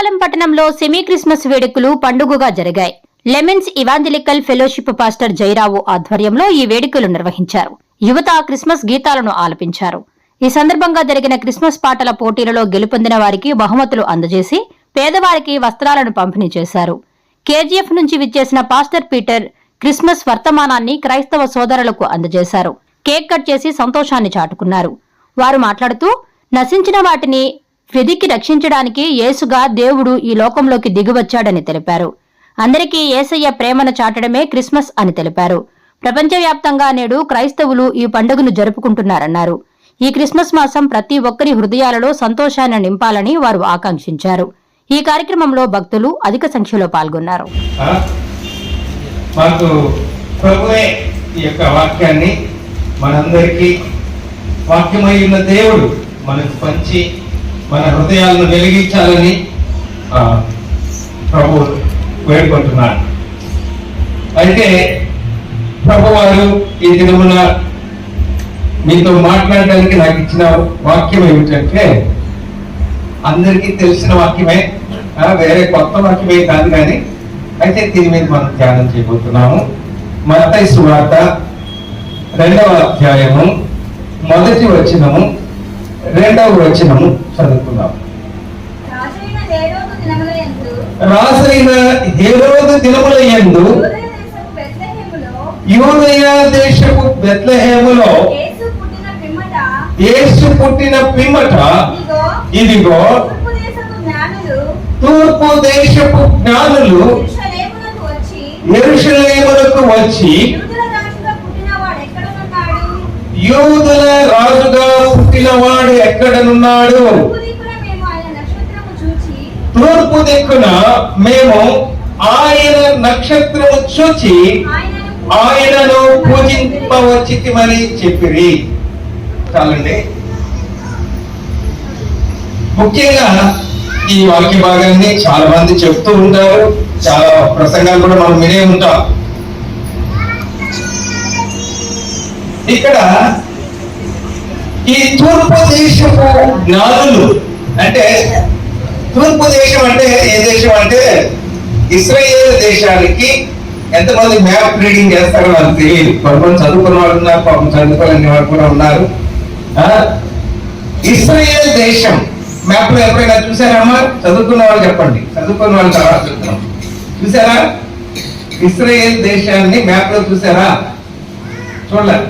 శ్రీకాకుళం పట్టణంలో semi Christmas వేడుకలు పండుగగా జరిగాయి. Lemons evangelical fellowship pastor Jairao ఆధ్వర్యంలో ఈ వేడుకలు నిర్వహించారు. యువత క్రిస్మస్ గీతాలను ఆలపించారు. ఈ సందర్భంగా జరిగిన క్రిస్మస్ పాటల పోటీలలో గెలుపొందిన వారికి బహుమతులు అందజేసి పేదవారికి వస్త్రాలను పంపిణీ చేశారు. కేజీఎఫ్ నుంచి విచ్చేసిన పాస్టర్ పీటర్ క్రిస్మస్ వర్తమానాన్ని క్రైస్తవ సోదరులకు అందజేశారు. కేక్ కట్ చేసి సంతోషాన్ని చాటుకున్నారు. వారు మాట్లాడుతూ నశించిన వాటిని వెదికి రక్షించడానికి యేసుగా దేవుడు ఈ లోకంలోకి దిగివచ్చాడని తెలిపారు. అందరికీ యేసయ్య ప్రేమను చాటడమే క్రిస్మస్ అని తెలిపారు. ప్రపంచవ్యాప్తంగా నేడు క్రైస్తవులు ఈ పండుగను జరుపుకుంటున్నారన్నారు. ఈ క్రిస్మస్ మాసం ప్రతి ఒక్కరి హృదయాలలో సంతోషాన్ని నింపాలని వారు ఆకాంక్షించారు. ఈ కార్యక్రమంలో భక్తులు అధిక సంఖ్యలో పాల్గొన్నారు. మాకు ప్రభువే ఈ యొక్క వాక్యాన్ని మనందరికీ వాక్యమై ఉన్న దేవుడు మనకు పంచి మన హృదయాలను వెలిగించాలని ప్రభు వేడుకుంటున్నాడు. అయితే ప్రభువారు ఈ దినమున మీతో మాట్లాడడానికి నాకు ఇచ్చిన వాక్యం ఏమిటంటే అందరికీ తెలిసిన వాక్యమే వేరే కొత్త వాక్యమే కాదు కానీ అయితే దీని మీద మనం ధ్యానం చేయబోతున్నాము. మత్తయి సువార్త రెండవ అధ్యాయము మొదటి వచనము రెండవ వచనము. చదువుకున్నాం రాజైన హేరోదు దినములయందు రాసైన హేరోదు దినముల యందు యూదయ దేశపు బెత్లెహేములో యేసు పుట్టిన పిమ్మట ఇదిగో తూర్పు దేశపు జ్ఞానులు ఎరుషలేములకు వచ్చి యూదుల రాజుగా పుట్టినవాడు ఎక్కడనున్నాడు? తూర్పు దిక్కున మేము ఆయన నక్షత్రము చూచి ఆయనను ఆయనను పూజింపవచ్చితిమని చెప్పిరి. చాలండి. ముఖ్యంగా ఈ వాక్య భాగాన్ని చాలా మంది చెప్తూ ఉంటారు. చాలా ప్రసంగాలు కూడా మనం వినే ఉంటాం. ఇక్కడ ఈ తూర్పు దేశపు జ్ఞానులు అంటే తూర్పు దేశం అంటే ఏ దేశం అంటే ఇస్రాయేల్ దేశానికి ఎంతమంది మ్యాప్ రీడింగ్ చేస్తారో నాకు తెలియదు. కొంతమంది చదువుకున్న వాళ్ళు ఉన్నారు పాపం చదువుకోలేని వాళ్ళు కూడా ఉన్నారు. ఇస్రాయేల్ దేశం మ్యాప్లో ఎప్పుడైనా చూసారమ్మా చదువుకున్న వాళ్ళు చెప్పండి. చదువుకున్న వాళ్ళు తర్వాత చెప్తున్నాం చూసారా? ఇస్రాయేల్ దేశాన్ని మ్యాప్లో చూసారా? చూడలేదు.